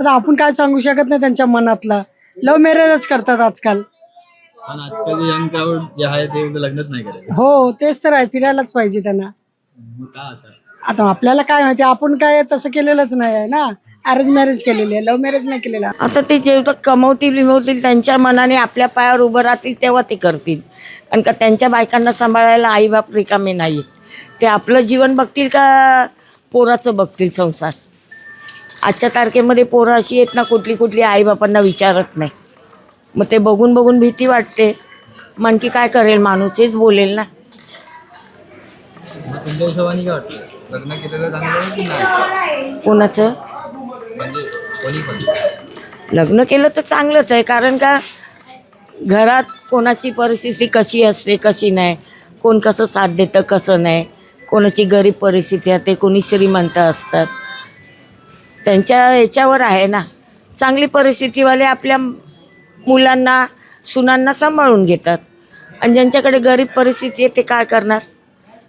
आता आपण काय सांगू शकत नाही त्यांच्या मनातलं. लव्ह मॅरेजच करतात आजकाल. पण आजकाल जे यंग क्राऊड जे आहे ते लग्नच नाही करत. हो तेच तर आहे. फिरायलाच पाहिजे त्यांना. मग का असं? आता आपल्याला काय माहिती आपण काय तसं केलेलंच नाही आहे ना? अरेंज मॅरेज केलेली आहे. लव्ह मॅरेज नाही केलेला. आता ते जेवढं कमवतील बिमवतील त्यांच्या मनाने आपल्या पायावर उभं राहतील तेव्हा ते करतील. कारण का त्यांच्या बायकांना सांभाळायला आईबाप रिकामे नाही ते आपलं जीवन बघतील का पोराचं बघतील संसार? आजच्या तारखेमध्ये पोरं अशी आहेत ना कुठली कुठली आईबापांना विचारत नाही. मग ते बघून बघून भीती वाटते. मग आणखी काय करेल? माणूस हेच बोलेल ना. मग तुमच्या हिशोबाने काय वाटतं? लग्न केलेलं चांगलं आहे की नाही? कोणाचं? म्हणजे कोणी पण. लग्न केलं तर चांगलंच आहे. कारण का घरात कोणाची परिस्थिती कशी असते कशी नाही? कोण कसं साथ देतं कसं नाही? कोणाची गरीब परिस्थिती असते कोणी श्रीमंत असतात. त्यांच्या याच्यावर आहे ना. चांगली परिस्थितीवाले आपल्या मुलांना सुनांना सांभाळून घेतात. आणि ज्यांच्याकडे गरीब परिस्थिती आहे ते काय करणार?